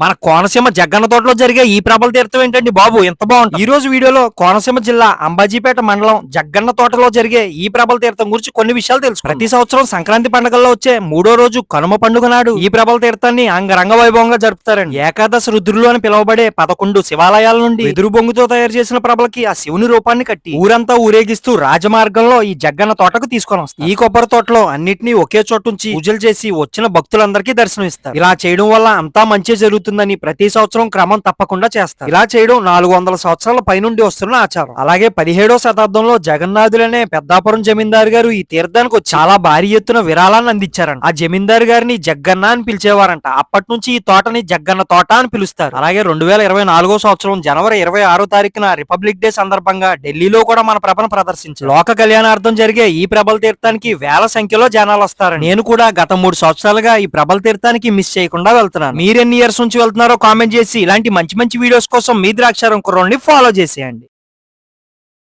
మన కోనసీమ జగ్గన్న తోటలో జరిగే ఈ ప్రబల తీర్థం ఏంటండి బాబు? ఎంత బాగుంటుంది? ఈ రోజు వీడియోలో కోనసీమ జిల్లా అంబాజీపేట మండలం జగ్గన్న తోటలో జరిగే ఈ ప్రబల తీర్థం గురించి కొన్ని విషయాలు తెలుసు ప్రతి సంవత్సరం సంక్రాంతి పండుగల్లో వచ్చే మూడో రోజు కనుమ పండుగ నాడు ఈ ప్రబల తీర్థాన్ని అంగరంగ వైభవంగా జరుపుతారండి. ఏకాదశ రుద్రులు అని పిలువబడే పదకొండు శివాలయాల నుండి ఎదురు బొంగుతో తయారు చేసిన ప్రభలకి ఆ శివుని రూపాన్ని కట్టి ఊరంతా ఊరేగిస్తూ రాజమార్గంలో ఈ జగ్గన్న తోటకు తీసుకొని వస్తారు. ఈ కొబ్బరి తోటలో అన్నిటినీ ఒకే చోటు ఉంచి పూజలు చేసి వచ్చిన భక్తులందరికీ దర్శనం ఇస్తారు ఇలా చేయడం వల్ల అంతా మంచి జరుగుతుందని ప్రతి సంవత్సరం క్రమం తప్పకుండా చేస్తారు. ఇలా చేయడం నాలుగు వందల సంవత్సరాల పైనుండి వస్తున్న ఆచారం. అలాగే పదిహేడో శతాబ్దంలో జగన్నాథులనే పెద్దాపురం జమీందారు గారు ఈ తీర్థానికి చాలా భారీ ఎత్తున విరాళాన్ని అందించారంట. ఆ జమీందారు గారిని జగ్గన్న అని పిలిచేవారంట. అప్పటి నుంచి ఈ తోటని జగ్గన్న తోట అని పిలుస్తారు. అలాగే రెండు వేల ఇరవై నాలుగో సంవత్సరం జనవరి ఇరవై ఆరో తారీఖున రిపబ్లిక్ డే సందర్భంగా ఢిల్లీలో కూడా మన ప్రభను ప్రదర్శించారు లోక కళ్యాణార్థం జరిగే ఈ ప్రబల తీర్థానికి వేల సంఖ్యలో జనాలు వస్తారు నేను కూడా గత మూడు సంవత్సరాలుగా ఈ ప్రబల తీర్థానికి మిస్ చేయకుండా వెళ్తున్నాను. మీరు ఎన్ని ఇయర్స్ నుంచి వెళ్తున్నారో కామెంట్ చేసి ఇలాంటి మంచి మంచి వీడియోస్ కోసం మీ ద్రాక్షారం కుర్రోల్ని ఫాలో చేసేయండి.